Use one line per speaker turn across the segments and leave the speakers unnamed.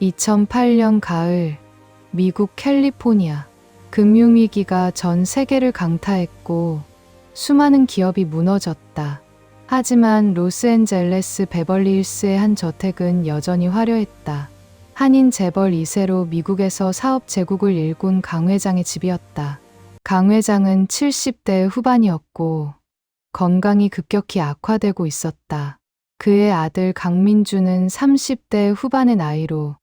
2008년 가을 미국 캘리포니아 금융위기가 전 세계를 강타했고 수많은 기업이 무너졌다. 하지만 로스앤젤레스 베벌리힐스의 한 저택은 여전히 화려했다. 한인 재벌 2세로 미국에서 사업 제국을 일군 강 회장의 집이었다. 강 회장은 70대 후반이었고 건강이 급격히 악화되고 있었다. 그의 아들 강민주는 30대 후반의 나이로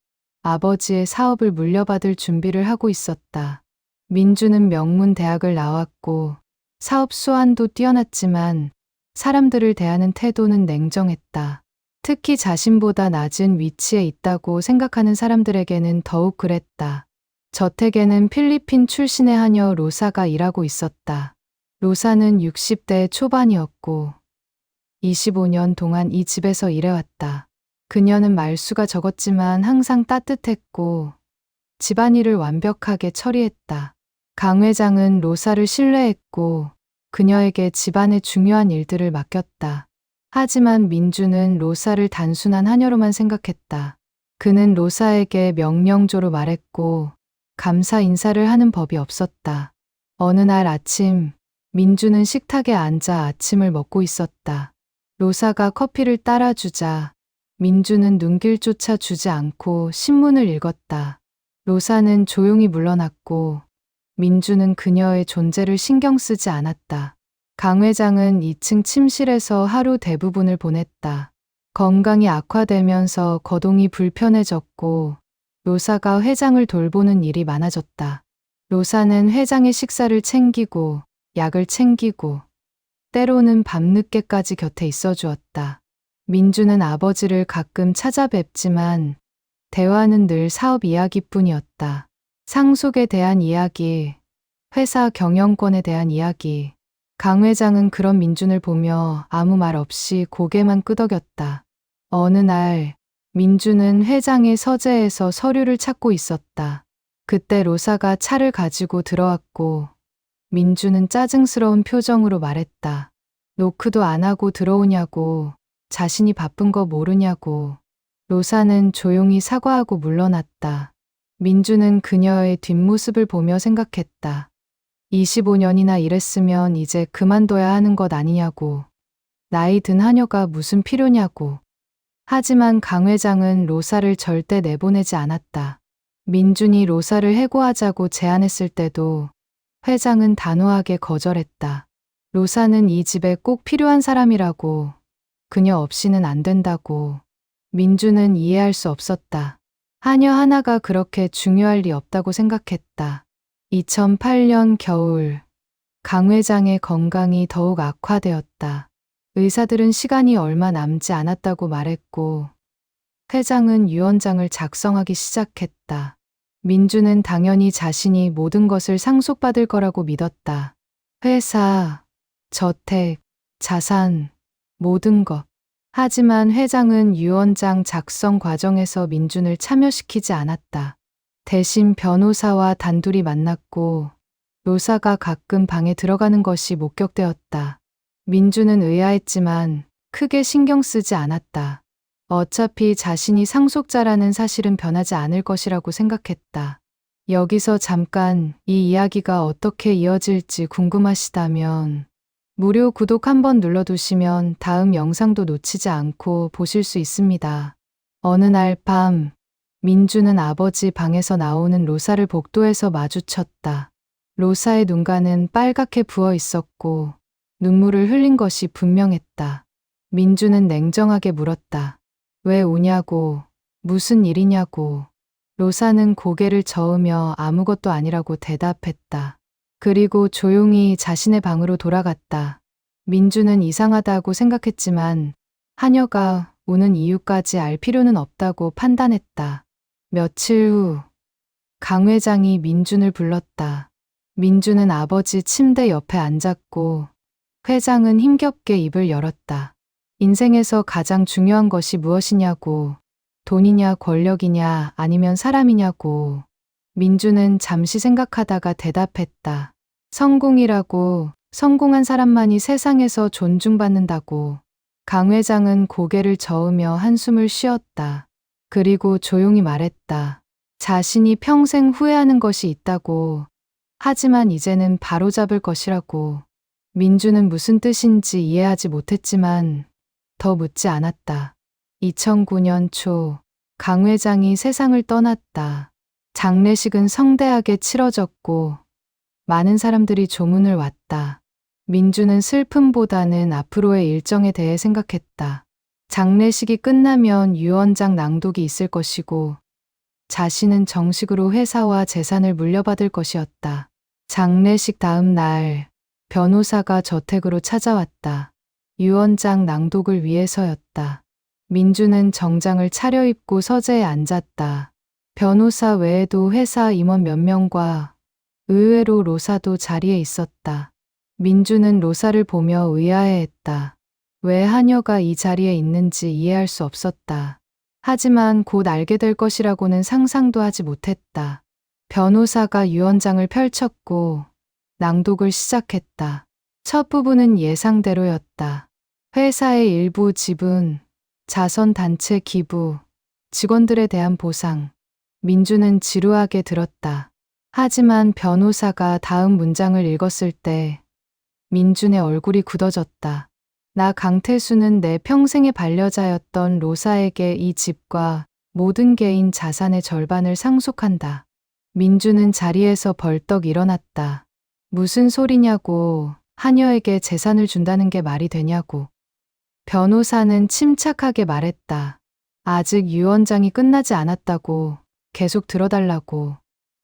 아버지의 사업을 물려받을 준비를 하고 있었다. 민주는 명문 대학을 나왔고 사업 수완도 뛰어났지만 사람들을 대하는 태도는 냉정했다. 특히 자신보다 낮은 위치에 있다고 생각하는 사람들에게는 더욱 그랬다. 저택에는 필리핀 출신의 하녀 로사가 일하고 있었다. 로사는 60대 초반이었고 25년 동안 이 집에서 일해왔다. 그녀는 말수가 적었지만 항상 따뜻했고 집안일을 완벽하게 처리했다. 강 회장은 로사를 신뢰했고 그녀에게 집안의 중요한 일들을 맡겼다. 하지만 민주는 로사를 단순한 하녀로만 생각했다. 그는 로사에게 명령조로 말했고 감사 인사를 하는 법이 없었다. 어느 날 아침 민주는 식탁에 앉아 아침을 먹고 있었다. 로사가 커피를 따라주자 민주는 눈길조차 주지 않고 신문을 읽었다. 로사는 조용히 물러났고 민주는 그녀의 존재를 신경 쓰지 않았다. 강 회장은 2층 침실에서 하루 대부분을 보냈다. 건강이 악화되면서 거동이 불편해졌고 로사가 회장을 돌보는 일이 많아졌다. 로사는 회장의 식사를 챙기고 약을 챙기고 때로는 밤늦게까지 곁에 있어 주었다. 민주는 아버지를 가끔 찾아뵙지만 대화는 늘 사업 이야기뿐이었다. 상속에 대한 이야기, 회사 경영권에 대한 이야기. 강 회장은 그런 민준을 보며 아무 말 없이 고개만 끄덕였다. 어느 날 민준은 회장의 서재에서 서류를 찾고 있었다. 그때 로사가 차를 가지고 들어왔고 민주는 짜증스러운 표정으로 말했다. 노크도 안 하고 들어오냐고, 자신이 바쁜 거 모르냐고. 로사는 조용히 사과하고 물러났다. 민주는 그녀의 뒷모습을 보며 생각했다. 25년이나 일했으면 이제 그만둬야 하는 것 아니냐고. 나이 든 하녀가 무슨 필요냐고. 하지만 강 회장은 로사를 절대 내보내지 않았다. 민준이 로사를 해고하자고 제안했을 때도 회장은 단호하게 거절했다. 로사는 이 집에 꼭 필요한 사람이라고, 그녀 없이는 안 된다고. 민주는 이해할 수 없었다. 하녀 하나가 그렇게 중요할 리 없다고 생각했다. 2008년 겨울, 강 회장의 건강이 더욱 악화되었다. 의사들은 시간이 얼마 남지 않았다고 말했고, 회장은 유언장을 작성하기 시작했다. 민주는 당연히 자신이 모든 것을 상속받을 거라고 믿었다. 회사, 저택, 자산, 모든 것. 하지만 회장은 유언장 작성 과정에서 민준을 참여시키지 않았다. 대신 변호사와 단둘이 만났고 로사가 가끔 방에 들어가는 것이 목격되었다. 민준은 의아했지만 크게 신경 쓰지 않았다. 어차피 자신이 상속자라는 사실은 변하지 않을 것이라고 생각했다. 여기서 잠깐 이 이야기가 어떻게 이어질지 궁금하시다면 무료 구독 한번 눌러두시면 다음 영상도 놓치지 않고 보실 수 있습니다. 어느 날 밤, 민주는 아버지 방에서 나오는 로사를 복도에서 마주쳤다. 로사의 눈가는 빨갛게 부어 있었고 눈물을 흘린 것이 분명했다. 민주는 냉정하게 물었다. 왜 우냐고, 무슨 일이냐고. 로사는 고개를 저으며 아무것도 아니라고 대답했다. 그리고 조용히 자신의 방으로 돌아갔다. 민주는 이상하다고 생각했지만 하녀가 우는 이유까지 알 필요는 없다고 판단했다. 며칠 후, 강 회장이 민준을 불렀다. 민준은 아버지 침대 옆에 앉았고, 회장은 힘겹게 입을 열었다. 인생에서 가장 중요한 것이 무엇이냐고, 돈이냐 권력이냐 아니면 사람이냐고. 민주는 잠시 생각하다가 대답했다. 성공이라고, 성공한 사람만이 세상에서 존중받는다고. 강 회장은 고개를 저으며 한숨을 쉬었다. 그리고 조용히 말했다. 자신이 평생 후회하는 것이 있다고. 하지만 이제는 바로잡을 것이라고. 민주는 무슨 뜻인지 이해하지 못했지만 더 묻지 않았다. 2009년 초, 강 회장이 세상을 떠났다. 장례식은 성대하게 치러졌고, 많은 사람들이 조문을 왔다. 민주는 슬픔보다는 앞으로의 일정에 대해 생각했다. 장례식이 끝나면 유언장 낭독이 있을 것이고, 자신은 정식으로 회사와 재산을 물려받을 것이었다. 장례식 다음 날, 변호사가 저택으로 찾아왔다. 유언장 낭독을 위해서였다. 민주는 정장을 차려입고 서재에 앉았다. 변호사 외에도 회사 임원 몇 명과 의외로 로사도 자리에 있었다. 민주는 로사를 보며 의아해했다. 왜 하녀가 이 자리에 있는지 이해할 수 없었다. 하지만 곧 알게 될 것이라고는 상상도 하지 못했다. 변호사가 유언장을 펼쳤고 낭독을 시작했다. 첫 부분은 예상대로였다. 회사의 일부 지분, 자선 단체 기부, 직원들에 대한 보상. 민주는 지루하게 들었다. 하지만 변호사가 다음 문장을 읽었을 때 민준의 얼굴이 굳어졌다. 나 강태수는 내 평생의 반려자였던 로사에게 이 집과 모든 개인 자산의 절반을 상속한다. 민주는 자리에서 벌떡 일어났다. 무슨 소리냐고, 하녀에게 재산을 준다는 게 말이 되냐고. 변호사는 침착하게 말했다. 아직 유언장이 끝나지 않았다고, 계속 들어달라고.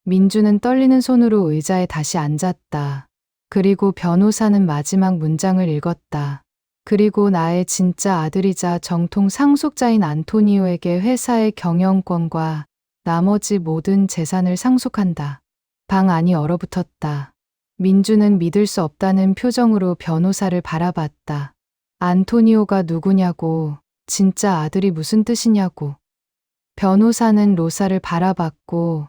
민주는 떨리는 손으로 의자에 다시 앉았다. 그리고 변호사는 마지막 문장을 읽었다. 그리고 나의 진짜 아들이자 정통 상속자인 안토니오에게 회사의 경영권과 나머지 모든 재산을 상속한다. 방 안이 얼어붙었다. 민주는 믿을 수 없다는 표정으로 변호사를 바라봤다. 안토니오가 누구냐고, 진짜 아들이 무슨 뜻이냐고. 변호사는 로사를 바라봤고,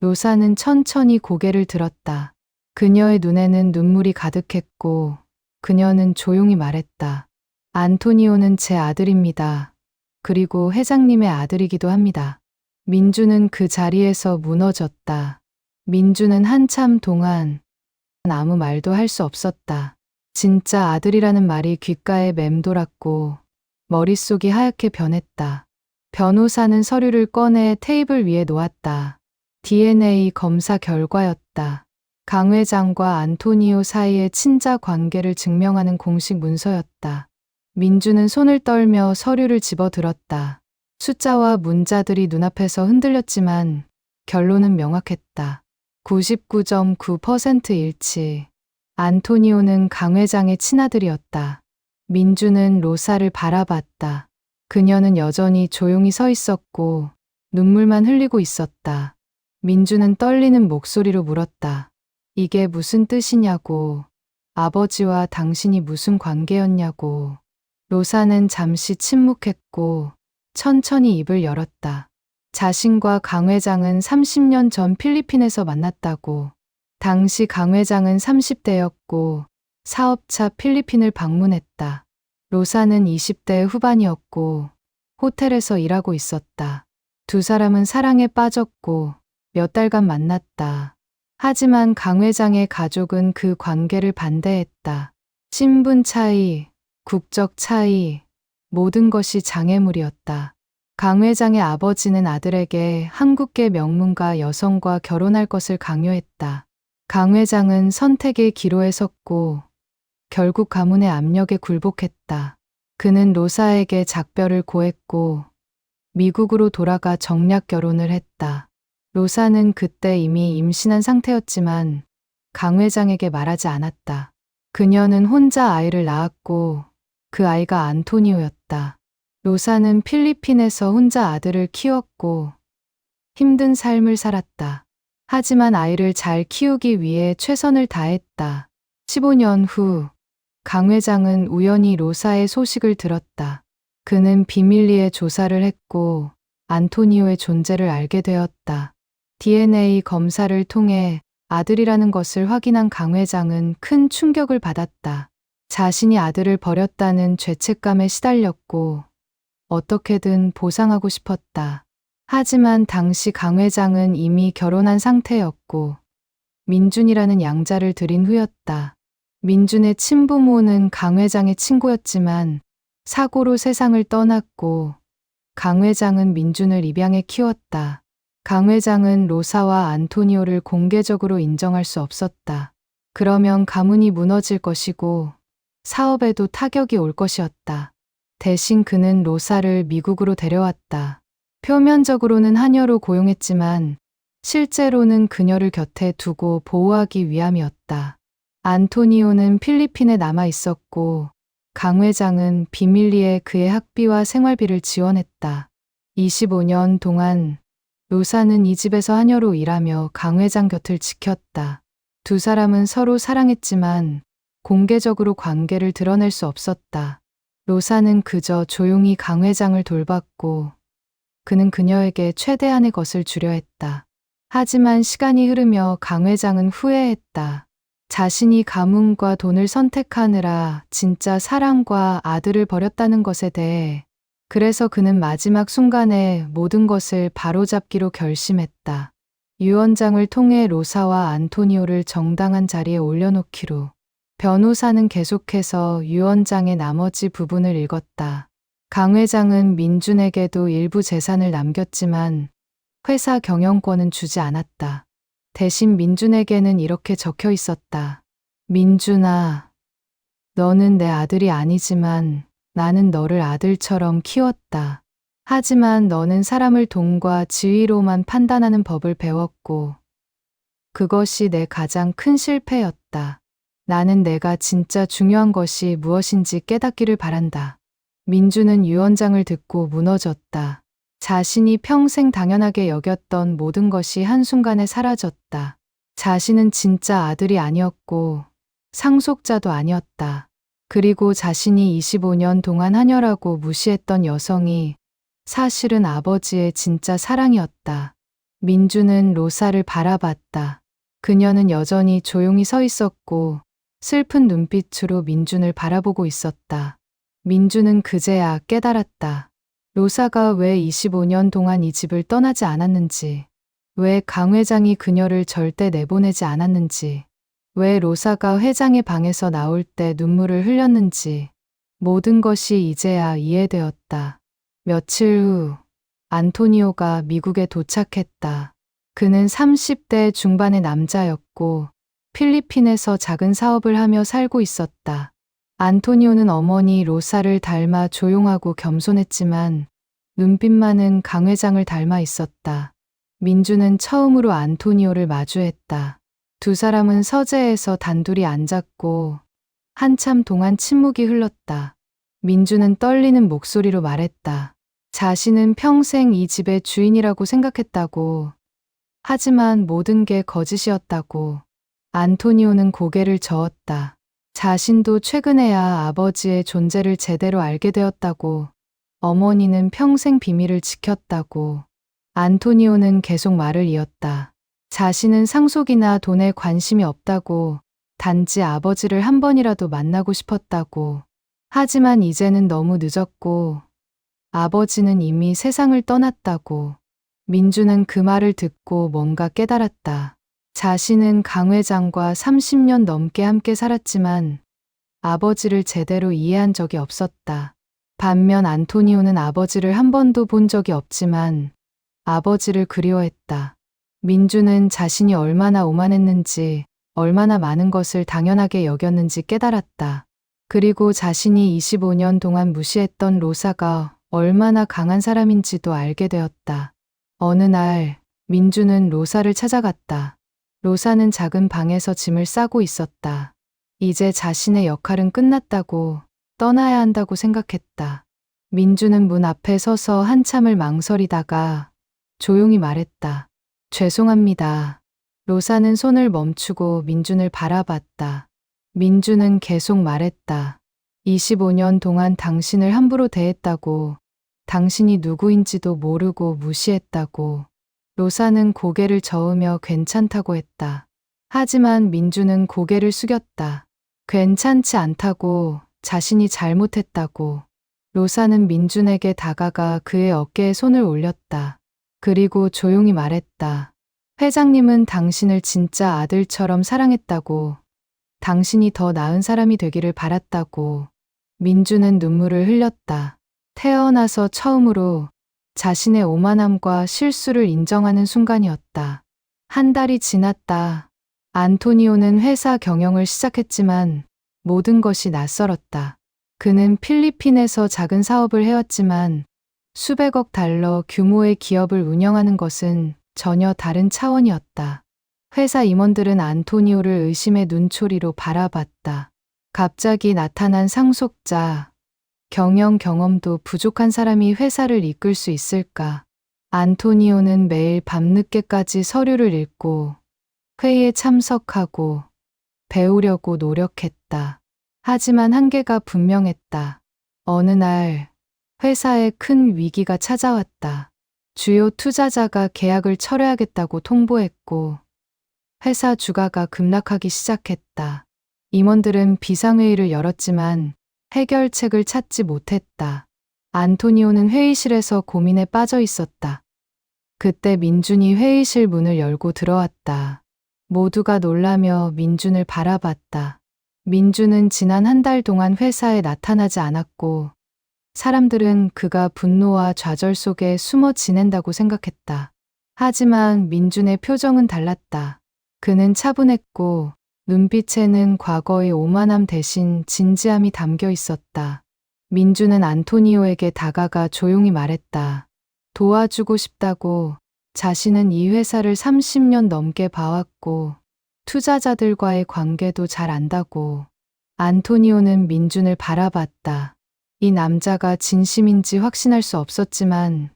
로사는 천천히 고개를 들었다. 그녀의 눈에는 눈물이 가득했고, 그녀는 조용히 말했다. 안토니오는 제 아들입니다. 그리고 회장님의 아들이기도 합니다. 민주는 그 자리에서 무너졌다. 민주는 한참 동안 아무 말도 할 수 없었다. 진짜 아들이라는 말이 귓가에 맴돌았고 머릿속이 하얗게 변했다. 변호사는 서류를 꺼내 테이블 위에 놓았다. DNA 검사 결과였다. 강 회장과 안토니오 사이의 친자 관계를 증명하는 공식 문서였다. 민주는 손을 떨며 서류를 집어들었다. 숫자와 문자들이 눈앞에서 흔들렸지만 결론은 명확했다. 99.9% 일치. 안토니오는 강 회장의 친아들이었다. 민주는 로사를 바라봤다. 그녀는 여전히 조용히 서 있었고 눈물만 흘리고 있었다. 민주는 떨리는 목소리로 물었다. 이게 무슨 뜻이냐고. 아버지와 당신이 무슨 관계였냐고. 로사는 잠시 침묵했고 천천히 입을 열었다. 자신과 강 회장은 30년 전 필리핀에서 만났다고. 당시 강 회장은 30대였고 사업차 필리핀을 방문했다. 로사는 20대 후반이었고 호텔에서 일하고 있었다. 두 사람은 사랑에 빠졌고 몇 달간 만났다. 하지만 강 회장의 가족은 그 관계를 반대했다. 신분 차이, 국적 차이, 모든 것이 장애물이었다. 강 회장의 아버지는 아들에게 한국계 명문가 여성과 결혼할 것을 강요했다. 강 회장은 선택의 기로에 섰고 결국 가문의 압력에 굴복했다. 그는 로사에게 작별을 고했고 미국으로 돌아가 정략 결혼을 했다. 로사는 그때 이미 임신한 상태였지만 강 회장에게 말하지 않았다. 그녀는 혼자 아이를 낳았고 그 아이가 안토니오였다. 로사는 필리핀에서 혼자 아들을 키웠고 힘든 삶을 살았다. 하지만 아이를 잘 키우기 위해 최선을 다했다. 15년 후, 강 회장은 우연히 로사의 소식을 들었다. 그는 비밀리에 조사를 했고 안토니오의 존재를 알게 되었다. DNA 검사를 통해 아들이라는 것을 확인한 강 회장은 큰 충격을 받았다. 자신이 아들을 버렸다는 죄책감에 시달렸고 어떻게든 보상하고 싶었다. 하지만 당시 강 회장은 이미 결혼한 상태였고 민준이라는 양자를 들인 후였다. 민준의 친부모는 강 회장의 친구였지만 사고로 세상을 떠났고 강 회장은 민준을 입양해 키웠다. 강 회장은 로사와 안토니오를 공개적으로 인정할 수 없었다. 그러면 가문이 무너질 것이고 사업에도 타격이 올 것이었다. 대신 그는 로사를 미국으로 데려왔다. 표면적으로는 하녀로 고용했지만 실제로는 그녀를 곁에 두고 보호하기 위함이었다. 안토니오는 필리핀에 남아 있었고 강 회장은 비밀리에 그의 학비와 생활비를 지원했다. 25년 동안 로사는 이 집에서 하녀로 일하며 강 회장 곁을 지켰다. 두 사람은 서로 사랑했지만 공개적으로 관계를 드러낼 수 없었다. 로사는 그저 조용히 강 회장을 돌봤고 그는 그녀에게 최대한의 것을 주려 했다. 하지만 시간이 흐르며 강 회장은 후회했다. 자신이 가문과 돈을 선택하느라 진짜 사랑과 아들을 버렸다는 것에 대해 그래서 그는 마지막 순간에 모든 것을 바로잡기로 결심했다. 유언장을 통해 로사와 안토니오를 정당한 자리에 올려놓기로. 변호사는 계속해서 유언장의 나머지 부분을 읽었다. 강 회장은 민준에게도 일부 재산을 남겼지만 회사 경영권은 주지 않았다. 대신 민준에게는 이렇게 적혀 있었다. 민준아, 너는 내 아들이 아니지만 나는 너를 아들처럼 키웠다. 하지만 너는 사람을 돈과 지위로만 판단하는 법을 배웠고, 그것이 내 가장 큰 실패였다. 나는 내가 진짜 중요한 것이 무엇인지 깨닫기를 바란다. 민주는 유언장을 듣고 무너졌다. 자신이 평생 당연하게 여겼던 모든 것이 한순간에 사라졌다. 자신은 진짜 아들이 아니었고 상속자도 아니었다. 그리고 자신이 25년 동안 하녀라고 무시했던 여성이 사실은 아버지의 진짜 사랑이었다. 민주는 로사를 바라봤다. 그녀는 여전히 조용히 서 있었고 슬픈 눈빛으로 민준을 바라보고 있었다. 민준은 그제야 깨달았다. 로사가 왜 25년 동안 이 집을 떠나지 않았는지, 왜 강 회장이 그녀를 절대 내보내지 않았는지, 왜 로사가 회장의 방에서 나올 때 눈물을 흘렸는지, 모든 것이 이제야 이해되었다. 며칠 후, 안토니오가 미국에 도착했다. 그는 30대 중반의 남자였고, 필리핀에서 작은 사업을 하며 살고 있었다. 안토니오는 어머니 로사를 닮아 조용하고 겸손했지만 눈빛만은 강 회장을 닮아 있었다. 민주는 처음으로 안토니오를 마주했다. 두 사람은 서재에서 단둘이 앉았고 한참 동안 침묵이 흘렀다. 민주는 떨리는 목소리로 말했다. 자신은 평생 이 집의 주인이라고 생각했다고. 하지만 모든 게 거짓이었다고. 안토니오는 고개를 저었다. 자신도 최근에야 아버지의 존재를 제대로 알게 되었다고. 어머니는 평생 비밀을 지켰다고. 안토니오는 계속 말을 이었다. 자신은 상속이나 돈에 관심이 없다고. 단지 아버지를 한 번이라도 만나고 싶었다고. 하지만 이제는 너무 늦었고, 아버지는 이미 세상을 떠났다고. 민주는 그 말을 듣고 뭔가 깨달았다. 자신은 강 회장과 30년 넘게 함께 살았지만 아버지를 제대로 이해한 적이 없었다. 반면 안토니오는 아버지를 한 번도 본 적이 없지만 아버지를 그리워했다. 민주는 자신이 얼마나 오만했는지 얼마나 많은 것을 당연하게 여겼는지 깨달았다. 그리고 자신이 25년 동안 무시했던 로사가 얼마나 강한 사람인지도 알게 되었다. 어느 날 민주는 로사를 찾아갔다. 로사는 작은 방에서 짐을 싸고 있었다. 이제 자신의 역할은 끝났다고 떠나야 한다고 생각했다. 민주는 문 앞에 서서 한참을 망설이다가 조용히 말했다. 죄송합니다. 로사는 손을 멈추고 민준을 바라봤다. 민주는 계속 말했다. 25년 동안 당신을 함부로 대했다고, 당신이 누구인지도 모르고 무시했다고, 로사는 고개를 저으며 괜찮다고 했다. 하지만 민주는 고개를 숙였다. 괜찮지 않다고, 자신이 잘못했다고. 로사는 민준에게 다가가 그의 어깨에 손을 올렸다. 그리고 조용히 말했다. 회장님은 당신을 진짜 아들처럼 사랑했다고. 당신이 더 나은 사람이 되기를 바랐다고. 민주는 눈물을 흘렸다. 태어나서 처음으로 자신의 오만함과 실수를 인정하는 순간이었다. 한 달이 지났다. 안토니오는 회사 경영을 시작했지만 모든 것이 낯설었다. 그는 필리핀에서 작은 사업을 해왔지만 수백억 달러 규모의 기업을 운영하는 것은 전혀 다른 차원이었다. 회사 임원들은 안토니오를 의심의 눈초리로 바라봤다. 갑자기 나타난 상속자, 경영 경험도 부족한 사람이 회사를 이끌 수 있을까? 안토니오는 매일 밤늦게까지 서류를 읽고 회의에 참석하고 배우려고 노력했다. 하지만 한계가 분명했다. 어느 날 회사에 큰 위기가 찾아왔다. 주요 투자자가 계약을 철회하겠다고 통보했고 회사 주가가 급락하기 시작했다. 임원들은 비상회의를 열었지만 해결책을 찾지 못했다. 안토니오는 회의실에서 고민에 빠져 있었다. 그때 민준이 회의실 문을 열고 들어왔다. 모두가 놀라며 민준을 바라봤다. 민준은 지난 한 달 동안 회사에 나타나지 않았고 사람들은 그가 분노와 좌절 속에 숨어 지낸다고 생각했다. 하지만 민준의 표정은 달랐다. 그는 차분했고 눈빛에는 과거의 오만함 대신 진지함이 담겨 있었다. 민준은 안토니오에게 다가가 조용히 말했다. 도와주고 싶다고 자신은 이 회사를 30년 넘게 봐왔고 투자자들과의 관계도 잘 안다고. 안토니오는 민준을 바라봤다. 이 남자가 진심인지 확신할 수 없었지만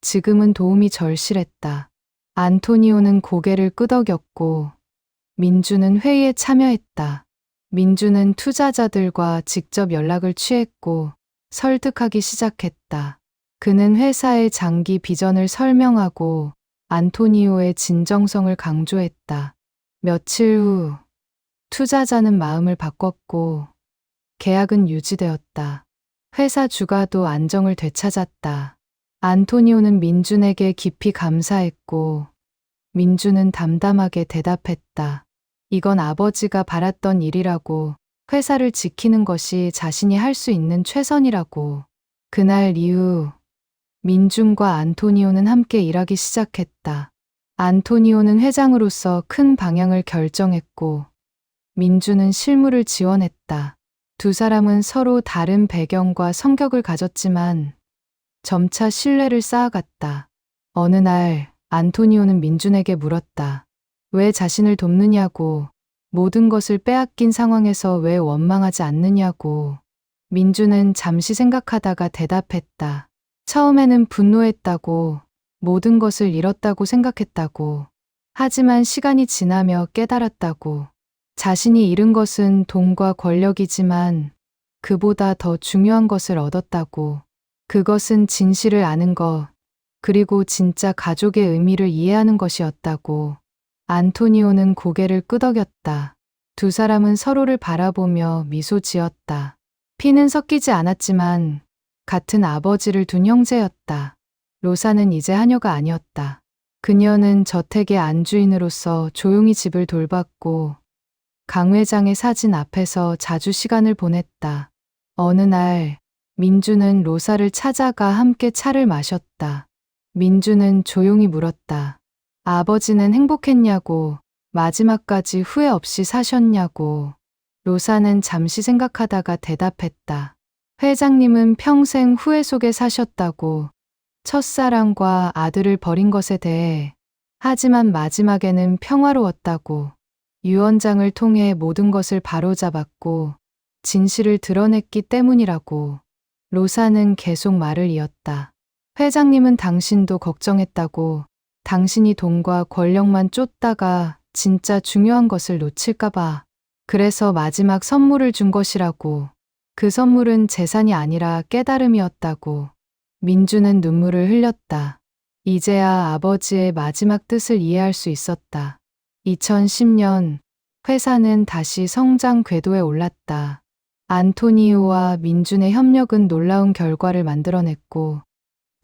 지금은 도움이 절실했다. 안토니오는 고개를 끄덕였고 민주는 회의에 참여했다. 민주는 투자자들과 직접 연락을 취했고 설득하기 시작했다. 그는 회사의 장기 비전을 설명하고 안토니오의 진정성을 강조했다. 며칠 후 투자자는 마음을 바꿨고 계약은 유지되었다. 회사 주가도 안정을 되찾았다. 안토니오는 민준에게 깊이 감사했고 민준은 담담하게 대답했다. 이건 아버지가 바랐던 일이라고 회사를 지키는 것이 자신이 할 수 있는 최선이라고. 그날 이후 민준과 안토니오는 함께 일하기 시작했다. 안토니오는 회장으로서 큰 방향을 결정했고 민준은 실무를 지원했다. 두 사람은 서로 다른 배경과 성격을 가졌지만 점차 신뢰를 쌓아갔다. 어느 날 안토니오는 민준에게 물었다. 왜 자신을 돕느냐고, 모든 것을 빼앗긴 상황에서 왜 원망하지 않느냐고. 민준은 잠시 생각하다가 대답했다. 처음에는 분노했다고, 모든 것을 잃었다고 생각했다고. 하지만 시간이 지나며 깨달았다고. 자신이 잃은 것은 돈과 권력이지만 그보다 더 중요한 것을 얻었다고. 그것은 진실을 아는 것, 그리고 진짜 가족의 의미를 이해하는 것이었다고. 안토니오는 고개를 끄덕였다. 두 사람은 서로를 바라보며 미소 지었다. 피는 섞이지 않았지만 같은 아버지를 둔 형제였다. 로사는 이제 하녀가 아니었다. 그녀는 저택의 안주인으로서 조용히 집을 돌봤고 강 회장의 사진 앞에서 자주 시간을 보냈다. 어느 날 민주는 로사를 찾아가 함께 차를 마셨다. 민주는 조용히 물었다. 아버지는 행복했냐고, 마지막까지 후회 없이 사셨냐고. 로사는 잠시 생각하다가 대답했다. 회장님은 평생 후회 속에 사셨다고. 첫사랑과 아들을 버린 것에 대해. 하지만 마지막에는 평화로웠다고. 유언장을 통해 모든 것을 바로잡았고, 진실을 드러냈기 때문이라고. 로사는 계속 말을 이었다. 회장님은 당신도 걱정했다고. 당신이 돈과 권력만 쫓다가 진짜 중요한 것을 놓칠까봐. 그래서 마지막 선물을 준 것이라고. 그 선물은 재산이 아니라 깨달음이었다고. 민주는 눈물을 흘렸다. 이제야 아버지의 마지막 뜻을 이해할 수 있었다. 2010년 회사는 다시 성장 궤도에 올랐다. 안토니오와 민준의 협력은 놀라운 결과를 만들어냈고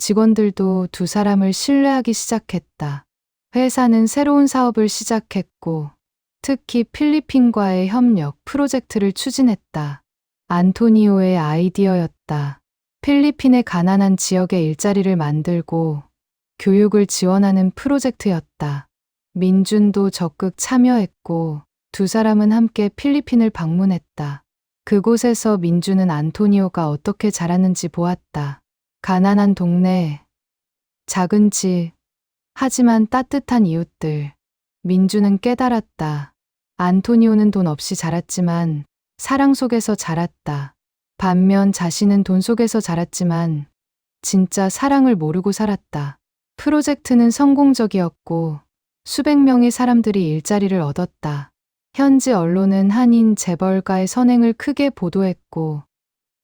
직원들도 두 사람을 신뢰하기 시작했다. 회사는 새로운 사업을 시작했고, 특히 필리핀과의 협력 프로젝트를 추진했다. 안토니오의 아이디어였다. 필리핀의 가난한 지역에 일자리를 만들고 교육을 지원하는 프로젝트였다. 민준도 적극 참여했고 두 사람은 함께 필리핀을 방문했다. 그곳에서 민준은 안토니오가 어떻게 자랐는지 보았다. 가난한 동네, 작은 집, 하지만 따뜻한 이웃들. 민준은 깨달았다. 안토니오는 돈 없이 자랐지만 사랑 속에서 자랐다. 반면 자신은 돈 속에서 자랐지만 진짜 사랑을 모르고 살았다. 프로젝트는 성공적이었고 수백 명의 사람들이 일자리를 얻었다. 현지 언론은 한인 재벌가의 선행을 크게 보도했고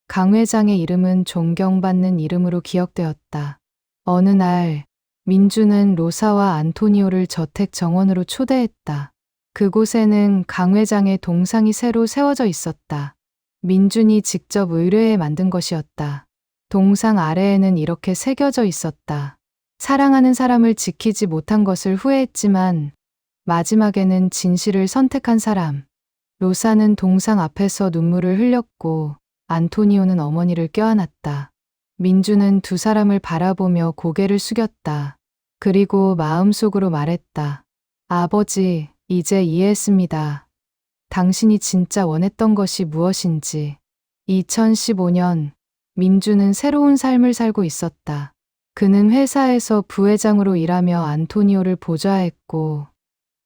강 회장의 이름은 존경받는 이름으로 기억되었다. 어느 날 민주는 로사와 안토니오를 저택 정원으로 초대했다. 그곳에는 강 회장의 동상이 새로 세워져 있었다. 민준이 직접 의뢰해 만든 것이었다. 동상 아래에는 이렇게 새겨져 있었다. 사랑하는 사람을 지키지 못한 것을 후회했지만 마지막에는 진실을 선택한 사람. 로사는 동상 앞에서 눈물을 흘렸고 안토니오는 어머니를 껴안았다. 민주는 두 사람을 바라보며 고개를 숙였다. 그리고 마음속으로 말했다. 아버지, 이제 이해했습니다. 당신이 진짜 원했던 것이 무엇인지. 2015년, 민주는 새로운 삶을 살고 있었다. 그는 회사에서 부회장으로 일하며 안토니오를 보좌했고,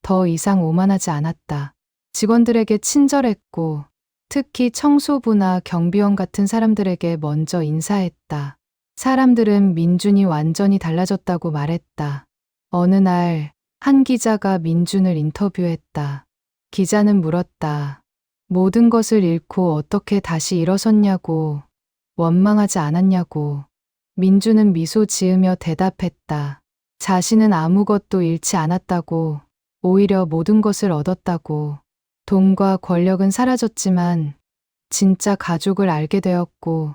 더 이상 오만하지 않았다. 직원들에게 친절했고, 특히 청소부나 경비원 같은 사람들에게 먼저 인사했다. 사람들은 민준이 완전히 달라졌다고 말했다. 어느 날, 한 기자가 민준을 인터뷰했다. 기자는 물었다. 모든 것을 잃고 어떻게 다시 일어섰냐고, 원망하지 않았냐고. 민준은 미소 지으며 대답했다. 자신은 아무것도 잃지 않았다고, 오히려 모든 것을 얻었다고. 돈과 권력은 사라졌지만, 진짜 가족을 알게 되었고,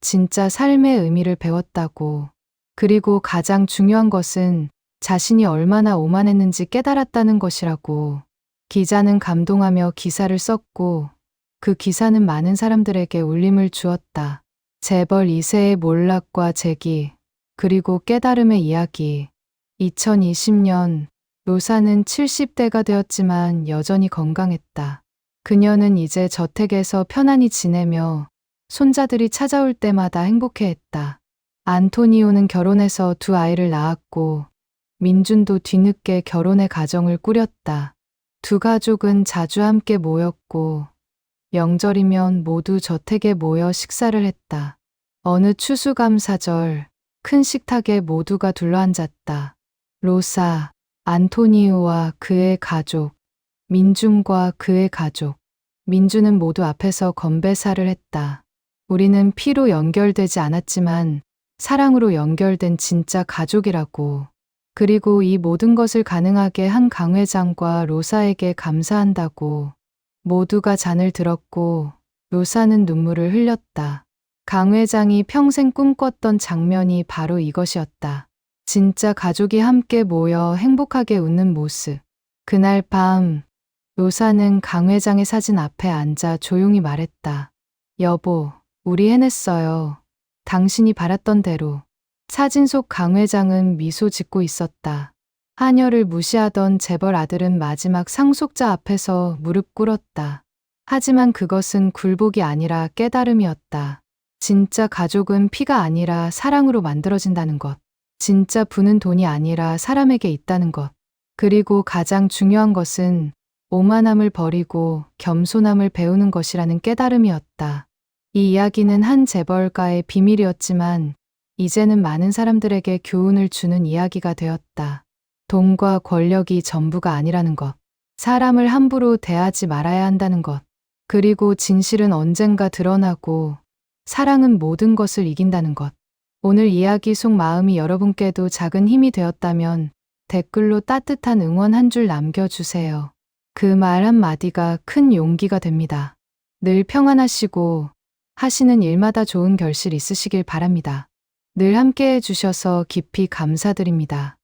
진짜 삶의 의미를 배웠다고. 그리고 가장 중요한 것은 자신이 얼마나 오만했는지 깨달았다는 것이라고. 기자는 감동하며 기사를 썼고 그 기사는 많은 사람들에게 울림을 주었다. 재벌 2세의 몰락과 재기, 그리고 깨달음의 이야기. 2020년 로사는 70대가 되었지만 여전히 건강했다. 그녀는 이제 저택에서 편안히 지내며 손자들이 찾아올 때마다 행복해했다. 안토니오는 결혼해서 두 아이를 낳았고 민준도 뒤늦게 결혼의 가정을 꾸렸다. 두 가족은 자주 함께 모였고 명절이면 모두 저택에 모여 식사를 했다. 어느 추수감사절 큰 식탁에 모두가 둘러앉았다. 로사, 안토니오와 그의 가족, 민준과 그의 가족. 민준은 모두 앞에서 건배사를 했다. 우리는 피로 연결되지 않았지만 사랑으로 연결된 진짜 가족이라고. 그리고 이 모든 것을 가능하게 한 강 회장과 로사에게 감사한다고. 모두가 잔을 들었고 로사는 눈물을 흘렸다. 강 회장이 평생 꿈꿨던 장면이 바로 이것이었다. 진짜 가족이 함께 모여 행복하게 웃는 모습. 그날 밤, 로사는 강 회장의 사진 앞에 앉아 조용히 말했다. 여보, 우리 해냈어요. 당신이 바랐던 대로. 사진 속 강 회장은 미소 짓고 있었다. 하녀를 무시하던 재벌 아들은 마지막 상속자 앞에서 무릎 꿇었다. 하지만 그것은 굴복이 아니라 깨달음이었다. 진짜 가족은 피가 아니라 사랑으로 만들어진다는 것. 진짜 부는 돈이 아니라 사람에게 있다는 것. 그리고 가장 중요한 것은 오만함을 버리고 겸손함을 배우는 것이라는 깨달음이었다. 이 이야기는 한 재벌가의 비밀이었지만 이제는 많은 사람들에게 교훈을 주는 이야기가 되었다. 돈과 권력이 전부가 아니라는 것. 사람을 함부로 대하지 말아야 한다는 것. 그리고 진실은 언젠가 드러나고 사랑은 모든 것을 이긴다는 것. 오늘 이야기 속 마음이 여러분께도 작은 힘이 되었다면 댓글로 따뜻한 응원 한 줄 남겨주세요. 그 말 한마디가 큰 용기가 됩니다. 늘 평안하시고 하시는 일마다 좋은 결실 있으시길 바랍니다. 늘 함께 해주셔서 깊이 감사드립니다.